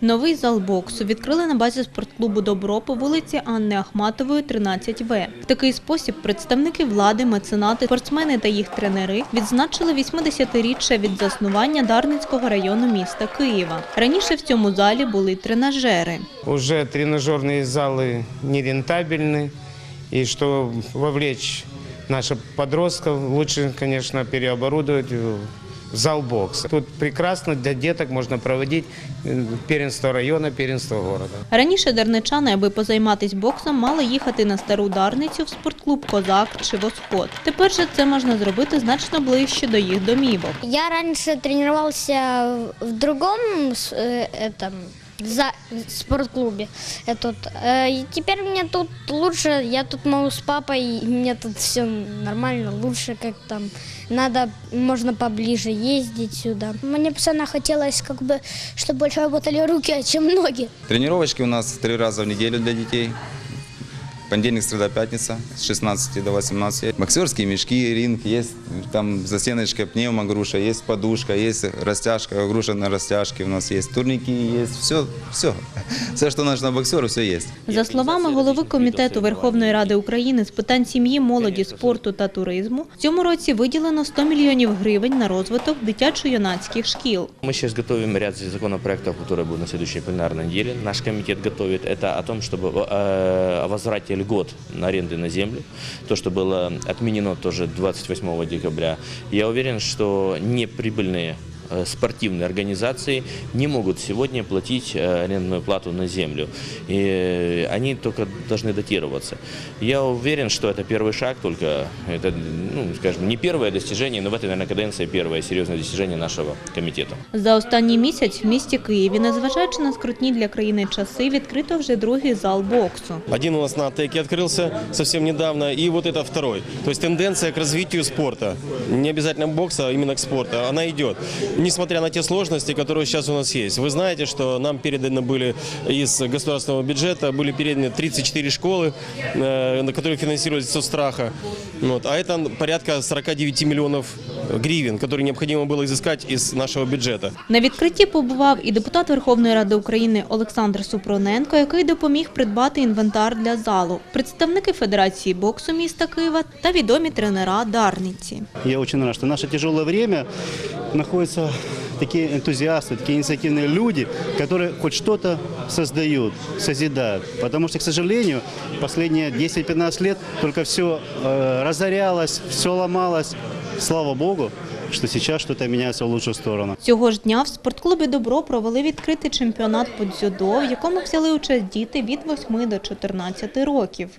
Новий зал боксу відкрили на базі спортклубу Добро по вулиці Анни Ахматової, 13В. В такий спосіб представники влади, меценати, спортсмени та їх тренери відзначили 80-річчя від заснування Дарницького району міста Києва. Раніше в цьому залі були тренажери. Уже тренажерные залы нерентабельны, и что вовлечь наших подростков, лучше, конечно, переоборудовать в зал бокса. Тут прекрасно для деток можно проводить э, первенство района, первенство города. Раніше дарничани, аби позайматись боксом, мали їхати на стару Дарницю в спортклуб Козак чи Восход. Тепер же це можна зробити значно ближче до їх домівок. Я раньше тренировался в другом с- э, этом за спортклубе. Этот, э, и теперь мне тут лучше, я тут могу с папой, и мне тут все нормально, лучше как там. Надо, можно поближе ездить сюда. Мне постоянно хотелось, как бы, чтобы больше работали руки, чем ноги. Тренировочки у нас три раза в неделю для детей. Понедельник, среда, пятница с 16 до 18. Боксерские мешки, ринг, есть там застеночка, пневмогруша, есть подушка, есть растяжка, груша на растяжке у нас есть, турники есть, все, все. Все, что нужно боксеру, все есть. За словами голови комітету Верховної Ради України з питань сім'ї, молоді, спорту та туризму, в цьому році виділено 100 мільйонів гривень на розвиток дитячо-юнацьких шкіл. Мы сейчас готовим ряд законопроектов, которые будут на следующей пленарной неделе. Наш комитет готовит. Это о том, чтобы э, о возврате льгот на аренды на землю. То, что было отменено тоже 28 декабря. Я уверен, что неприбыльные э, спортивные организации не могут сегодня платить э, арендную плату на землю. И э, они только должны датироваться. Я уверен, что это первый шаг, только это, ну, скажем, не первое достижение, но в этой, наверное, каденции первое серьезное достижение нашего комитета. За останній місяць в місті Києві, незважаючи на скрутні для країни часи, відкрито вже другий зал боксу. Один у нас на Атеке открылся совсем недавно, и вот это второй. То есть тенденция к развитию спорта, не обязательно бокса, а именно к спорту, она идет. Несмотря на те сложности, которые сейчас у нас есть. Вы знаете, что нам переданы были из государственного бюджета, были переданы 34 школы, э, на которые финансировались со страха. Вот. А это порядка 49 миллионов гривен, которые необходимо было изыскать из нашего бюджета. На відкритті побував і депутат Верховної Ради України Олександр Супроненко, який допоміг придбати інвентар для залу, представники Федерації боксу міста Києва та відомі тренера Дарниці. Я очень рад, что в наше тяжелое время находятся такие энтузиасты, такие инициативные люди, которые хоть что-то создают, созидают. Потому что, к сожалению, последние 10-15 лет только все э, разорялось, все ломалось. Слава Богу, що зараз щось міняється в лучшу сторону. Цього ж дня в спортклубі Добро провели відкритий чемпіонат по дзюдо, в якому взяли участь діти від 8 до 14 років.